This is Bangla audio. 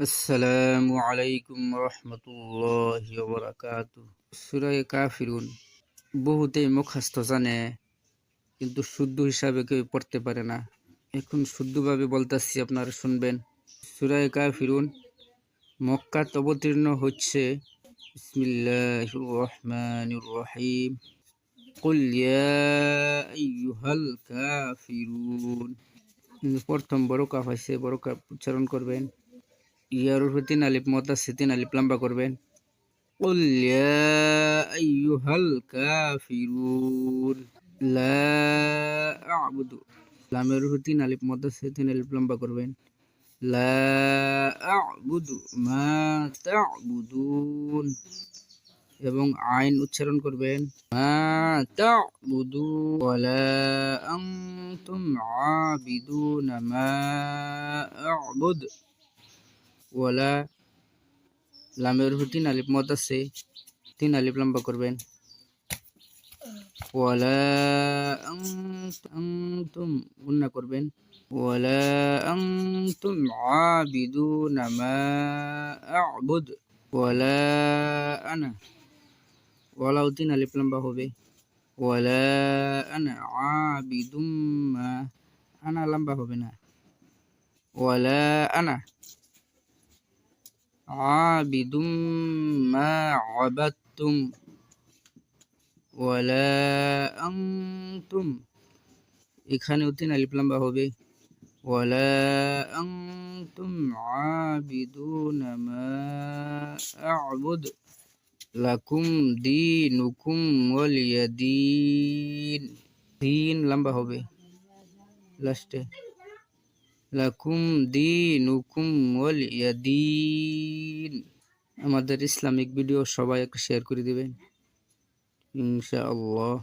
আসসালামু আলাইকুম রহমতুল্লাহ বরাকাত সুরায় কাফিরুন বহুতেই মুখাস্ত জানে কিন্তু শুদ্ধ হিসাবে কেউ পড়তে পারে না এখন শুদ্ধভাবে বলতেছি আপনারা শুনবেন সুরায় কাফিরুন মক্কাত অবতীর্ণ হচ্ছে বিসমিল্লাহির রহমানির রহিম قل يا أيها الكافرون প্রথম বড় কাফ আছে বড় কাফ উচ্চারণ করবেন ইয়ার উপর তিন আলিপ মত আছে তিন আলিপ লম্বা করবেন قل يا أيها الكافرون لا أعبد লামের উপর তিন আলিপ মত আছে তিন আলিপ লম্বা করবেন لا أعبد ما تعبدون এবং আইন উচ্চারণ করবেন মা তা'বুদু ওয়ালা আনতুম আবিদুনা মা আ'বুদ ওয়ালা লামের উপর তিন আলিফ মত আছে, তিন আলিফ লম্বা করবেন। ওয়ালা আনতুম গুন্না করবেন। ওয়ালা আনতুম আবিদুনা মা আ'বুদ। ওয়ালা আনা, ওয়ালাও তিন আলিফ লম্বা হবে। ওয়ালা আনা আবিদুম আনা লম্বা হবে না। ওয়ালা আনা আবিদুম মা আবাদতুম ওয়ালা আনতুম এখানেও তিন আলিফ লম্বা হবে। ওয়ালা আনতুম আবিদুনা মা আ'বুদ লাকুম দিনুকুম ওয়ালিয়া দিন দিন লম্বা হবে। লাস্টে। লাকুম দিনুকুম ওয়ালিয়া দিন আমাদের ইসলামিক ভিডিও সবাই একটু শেয়ার করে দিবেন। ইনশাআল্লাহ।